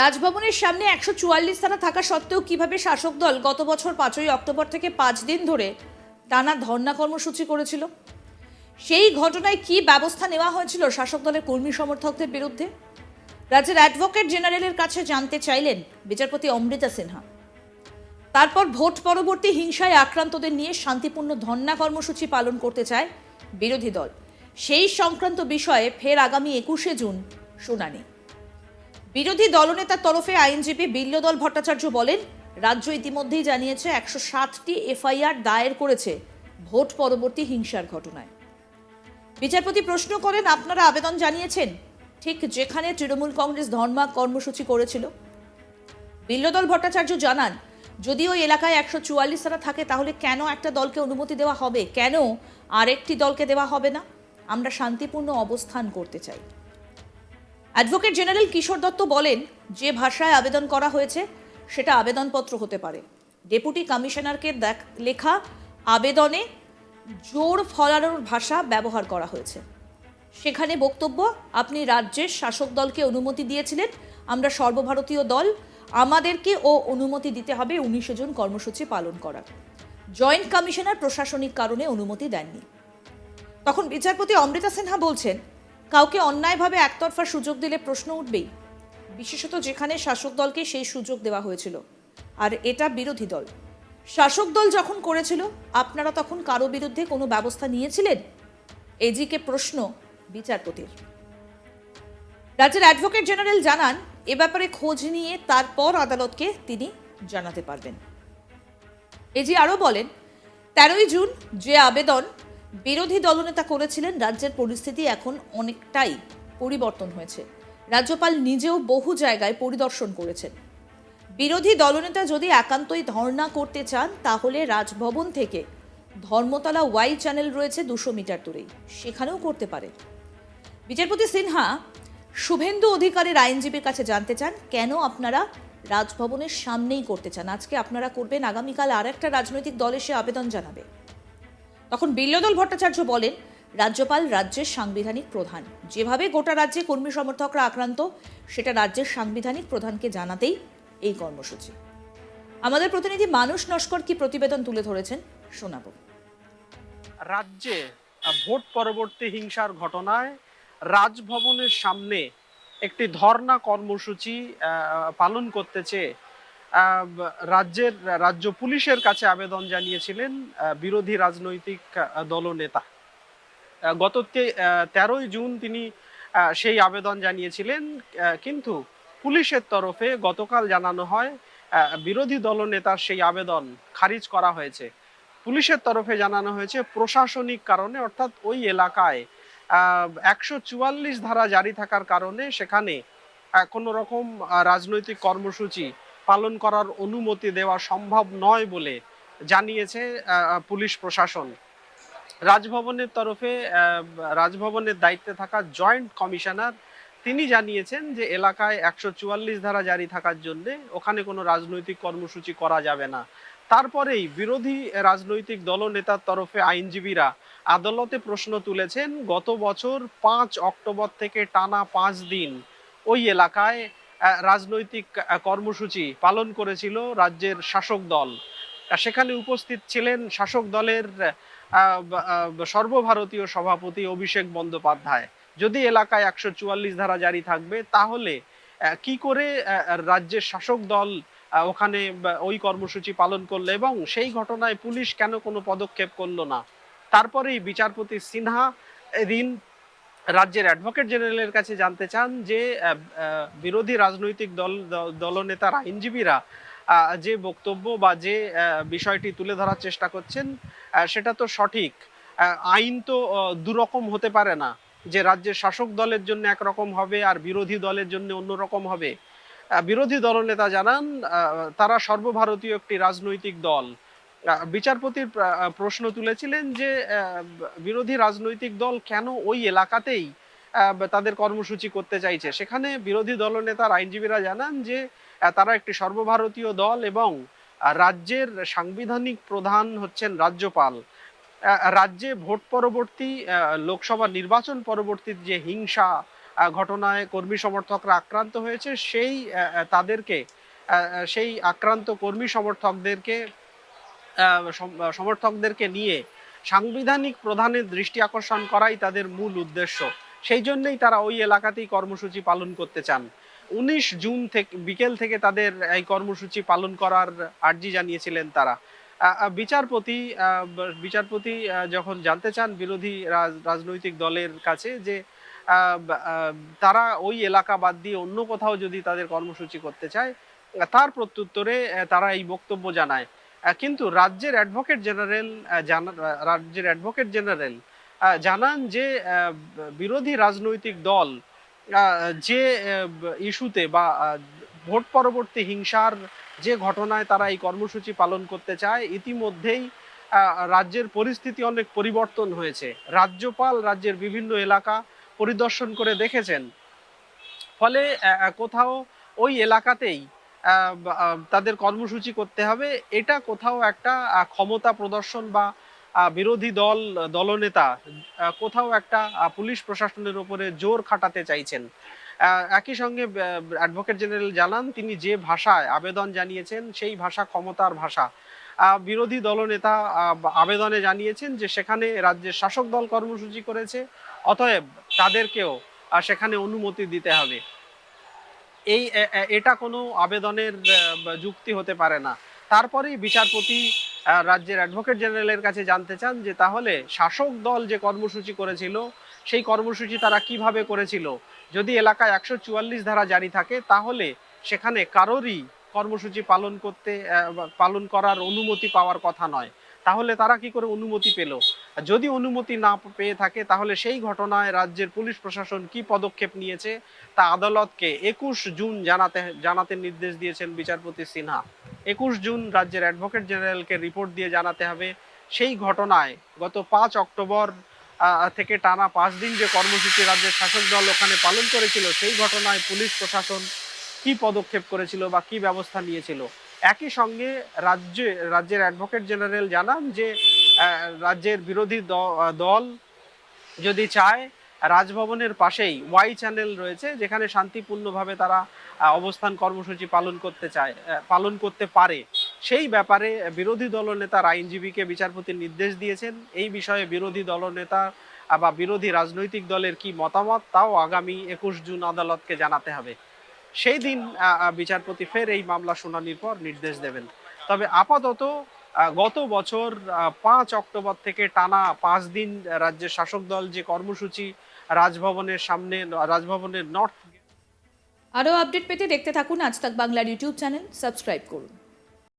রাজভবনের সামনে একশো চুয়াল্লিশ ধারা থাকা সত্ত্বেও কীভাবে শাসক দল গত বছর পাঁচই অক্টোবর থেকে পাঁচ দিন ধরে টানা ধর্না কর্মসূচি করেছিল? সেই ঘটনায় কি ব্যবস্থা নেওয়া হয়েছিল শাসক দলের কর্মী সমর্থকদের বিরুদ্ধে? রাজ্যের অ্যাডভোকেট জেনারেলের কাছে জানতে চাইলেন বিচারপতি অমৃতা সিনহা। তারপর ভোট পরবর্তী হিংসায় আক্রান্তদের নিয়ে শান্তিপূর্ণ ধর্ণা কর্মসূচি পালন করতে চায় বিরোধী দল। সেই সংক্রান্ত বিষয়ে ফের আগামী একুশে জুন শুনানি। বিরোধী দলনেতার তরফে আইনজীবী বিল্লদল ভট্টাচার্য বলেন, রাজ্য ইতিমধ্যেই জানিয়েছে একশো ষাটটি এফআইআর দায়ের করেছে ভোট পরবর্তী হিংসার ঘটনায়। বিচারপতি প্রশ্ন করেন, আপনারা আবেদন জানিয়েছেন? ঠিক যেখানে তৃণমূল কংগ্রেস ধর্মা কর্মসূচি করেছিল? বিল্লদল ভট্টাচার্য জানান, যদি ওই এলাকায় একশো চুয়াল্লিশ ধারা থাকে, তাহলে কেন একটা দলকে অনুমতি দেওয়া হবে? কেন আরেকটি দলকে দেওয়া হবে না? আমরা শান্তিপূর্ণ অবস্থান করতে চাই। অ্যাডভোকেট জেনারেল কিশোর দত্ত বলেন, যে ভাষায় আবেদন করা হয়েছে, সেটা আবেদনপত্র হতে পারে। ডেপুটি কমিশনারকে দেখ, লেখা, আবেদনে জোর ফলানোর ভাষা ব্যবহার করা হয়েছে। সেখানে বক্তব্য, আপনি রাজ্যের শাসক দলকে অনুমতি দিয়েছিলেন, আমরা সর্বভারতীয় দল, আমাদেরকে ও অনুমতি দিতে হবে উনিশে জুন কর্মসূচি পালন করার। জয়েন্ট কমিশনার প্রশাসনিক কারণে অনুমতি দেননি। তখন বিচারপতি অমৃতা সিনহা বলছেন কাউকে অন্যায়ভাবে একতরফা সুযোগ দিলে প্রশ্ন উঠবেই। বিশেষত যেখানে শাসক দলকে সেই সুযোগ দেওয়া হয়েছিল। আর এটা বিরোধী দল। শাসক দল যখন করেছিল, আপনারা তখন কারও বিরুদ্ধে কোনো ব্যবস্থা নিয়েছিলেন? এজিকে প্রশ্ন বিচারপতির। রাজ্যের অ্যাডভোকেট জেনারেল জানান, এ ব্যাপারে খোঁজ নিয়ে তারপর আদালতকে তিনি জানাতে পারবেন। এজি আরও বলেন, তেরোই জুন যে আবেদন বিরোধী দলনেতা করেছিলেন, রাজ্যের পরিস্থিতি এখন অনেকটাই পরিবর্তন হয়েছে। রাজ্যপাল নিজেও বহু জায়গায় পরিদর্শন করেছেন। বিরোধী দলনেতা যদি একান্তই ধর্ণা করতে চান, তাহলে রাজভবন থেকে ধর্মতলা ওয়াই চ্যানেল রয়েছে দুশো মিটার দূরেই। সেখানেও করতে পারে বিচারপতি সিনহা, শুভেন্দু অধিকারের আইনজীবীর কাছে জানতে চান, কেন আপনারা রাজভবনের সামনেই করতে চান? আজকে আপনারা করবেন, আগামীকাল আর একটা রাজনৈতিক দল এসে আবেদন জানাবে। তখন বিল্লদল ভট্টাচার্য বলেন, রাজ্যপাল রাজ্যের সাংবিধানিক প্রধান। যেভাবে গোটা রাজ্যে কর্মী সমর্থকরা আক্রান্ত, সেটা রাজ্যের সাংবিধানিক প্রধানকে জানাতেই এই কর্মসূচি। আমাদের প্রতিনিধি মানুষ নস্কর কি প্রতিবেদন তুলে ধরেছেন, শোনাবো। রাজ্যে ভোট পরবর্তী হিংসার ঘটনায় রাজভবনের সামনে একটি ধর্ণা কর্মসূচি পালন করতে চেয়ে রাজ্যের, রাজ্য পুলিশের কাছে আবেদন জানিয়েছিলেন বিরোধী রাজনৈতিক দলনেতা। গত তেরোই জুন তিনি সেই আবেদন জানিয়েছিলেন কিন্তু পুলিশের তরফে গতকাল জানানো হয় বিরোধী দলনেতার সেই আবেদন খারিজ করা হয়েছে। পুলিশের তরফে জানানো হয়েছে, প্রশাসনিক কারণে, অর্থাৎ ওই এলাকায় একশো চুয়াল্লিশ ধারা জারি থাকার কারণে সেখানে কোনো রকম রাজনৈতিক কর্মসূচি পালন করার অনুমতি দেওয়া সম্ভব নয় বলে জানিয়েছে পুলিশ প্রশাসন। রাজভবনের তরফে রাজভবনের দায়িত্বে থাকা জয়েন্ট কমিশনার তিনি জানিয়েছেন যে এলাকায় একশো চুয়াল্লিশ ধারা জারি থাকার জন্য ওখানে কোনো রাজনৈতিক কর্মসূচি করা যাবে না। তারপরেই বিরোধী রাজনৈতিক দলনেতার তরফে আইনজীবীরা আদালতে প্রশ্ন তুলেছেন, গত বছর পাঁচ অক্টোবর থেকে টানা পাঁচ দিন ওই এলাকায় রাজনৈতিক কর্মসূচি পালন করেছিল রাজ্যের শাসক দল। সেখানে উপস্থিত ছিলেন শাসক দলের সর্বভারতীয় সভাপতি অভিষেক বন্দ্যোপাধ্যায়। যদি এলাকায় একশো চুয়াল্লিশ ধারা জারি থাকবে, তাহলে কি করে রাজ্যের শাসক দল ওখানে ওই কর্মসূচি পালন করল এবং সেই ঘটনায় পুলিশ কেন কোনো পদক্ষেপ করল না? তারপরেই বিচারপতি সিনহা, এদিন রাজ্যের অ্যাডভোকেট জেনারেলের কাছে জানতে চান যে বিরোধী রাজনৈতিক দল দলনেতার, আইনজীবীরা যে বক্তব্য বা যে বিষয়টি তুলে ধরার চেষ্টা করছেন সেটা তো সঠিক। আইন তো দুরকম হতে পারে না। যে রাজ্যের শাসক দলের জন্য একরকম হবে আর বিরোধী দলের জন্য অন্যরকম হবে। বিরোধী দলনেতা জানান তারা সর্বভারতীয় একটি রাজনৈতিক দল। বিচারপতির প্রশ্ন তুলেছিলেন যে বিরোধী রাজনৈতিক দল কেন ওই এলাকাতেই তাদের কর্মসূচি করতে চাইছে? সেখানে বিরোধী দলনেতার আইনজীবীরা জানান যে তারা একটি সর্বভারতীয় দল এবং রাজ্যের সাংবিধানিক প্রধান হচ্ছেন রাজ্যপাল। রাজ্যে ভোট পরবর্তী লোকসভা নির্বাচন পরবর্তী যে হিংসা ঘটনায় কর্মী সমর্থকরা আক্রান্ত হয়েছে, সেই তাদেরকে সেই আক্রান্ত কর্মী সমর্থকদেরকে সমর্থকদেরকে নিয়ে সাংবিধানিক প্রধানের দৃষ্টি আকর্ষণ করাই তাদের মূল উদ্দেশ্য। সেই জন্যই তারা ওই এলাকাতেই কর্মসূচি পালন করতে চান। উনিশ জুন থেকে, বিকেল থেকে তাদের এই কর্মসূচি পালন করার আর্জি জানিয়েছিলেন তারা। বিচারপতি বিচারপতি যখন জানতে চান বিরোধী রাজ- রাজনৈতিক দলের কাছে যে তারা ওই এলাকা বাদ দিয়ে অন্য কোথাও যদি তাদের কর্মসূচি করতে চায়, তার প্রত্যুত্তরে তারা এই বক্তব্য জানায়। কিন্তু রাজ্যের অ্যাডভোকেট জেনারেল রাজ্যের অ্যাডভোকেট জেনারেল জানান যে বিরোধী রাজনৈতিক দল যে ইস্যুতে বা ভোট পরবর্তী হিংসার যে ঘটনায় তারা এই কর্মসূচি পালন করতে চায়, ইতিমধ্যেই রাজ্যের পরিস্থিতি অনেক পরিবর্তন হয়েছে। রাজ্যপাল রাজ্যের বিভিন্ন এলাকা পরিদর্শন করে দেখেছেন। ফলে কোথাও ওই এলাকাতেই তাদের কর্মসূচি করতে হবে। এটা কোথাও একটা ক্ষমতা প্রদর্শন বা বিরোধী দল, দলনেতা কোথাও একটা পুলিশ প্রশাসনের উপরে জোর খাটাতে চাইছেন। একই সঙ্গে অ্যাডভোকেট জেনারেল জানান, তিনি যে ভাষায় আবেদন জানিয়েছেন, সেই ভাষা ক্ষমতার ভাষা। বিরোধী দলনেতা আবেদনে জানিয়েছেন যে সেখানে রাজ্যের শাসক দল কর্মসূচি করেছে, অতএব তাদেরকেও সেখানে অনুমতি দিতে হবে। এই এটা কোনো আবেদনের যুক্তি হতে পারে না। তারপরেই বিচারপতি রাজ্যের অ্যাডভোকেট জেনারেলের কাছে জানতে চান যে তাহলে শাসক দল যে কর্মসূচি করেছিল, সেই কর্মসূচি তারা কীভাবে করেছিল? যদি এলাকায় একশো চুয়াল্লিশ ধারা জারি থাকে, তাহলে সেখানে কারোরই কর্মসূচি পালন করতে পালন করার অনুমতি পাওয়ার কথা নয়। তাহলে তারা কি করে অনুমতি পেল? যদি অনুমতি না পেয়ে থাকে, তাহলে সেই ঘটনায় রাজ্যের পুলিশ প্রশাসন কি পদক্ষেপ নিয়েছে তা আদালতকে একুশ জুন জানাতে জানাতে নির্দেশ দিয়েছেন বিচারপতি সিনহা। একুশ জুন রাজ্যের অ্যাডভোকেট জেনারেলকে রিপোর্ট দিয়ে জানাতে হবে, সেই ঘটনায় গত পাঁচ অক্টোবর থেকে টানা পাঁচ দিন যে কর্মসূচি রাজ্যের শাসক দল ওখানে পালন করেছিল, সেই ঘটনায় পুলিশ প্রশাসন কি পদক্ষেপ করেছিল বা কি ব্যবস্থা নিয়েছিল? একই সঙ্গে রাজ্যে, রাজ্যের অ্যাডভোকেট জেনারেল জানান যে রাজ্যের বিরোধী দল যদি চায়, রাজভবনের পাশেই ওয়াই চ্যানেল রয়েছে, যেখানে শান্তিপূর্ণভাবে তারা অবস্থান কর্মসূচি পালন করতে চায় পালন করতে পারে। সেই ব্যাপারে বিরোধী দলনেতার আইনজীবীকে বিচারপতি নির্দেশ দিয়েছেন। এই বিষয়ে বিরোধী দলনেতা বা বিরোধী রাজনৈতিক দলের কি মতামত, তাও আগামী একুশ জুন আদালতকে জানাতে হবে। সেই দিন বিচারপতি ফের এই মামলা শুনানির পর নির্দেশ দেবেন। তবে আপাতত গত বছর পাঁচ অক্টোবর থেকে টানা পাঁচ দিন রাজ্যের শাসক দল যে কর্মসূচি রাজভবনের সামনে, রাজভবনের নর্থ আরও আপডেট পেতে দেখতে থাকুন আজ তাক বাংলার ইউটিউব চ্যানেল, সাবস্ক্রাইব করুন।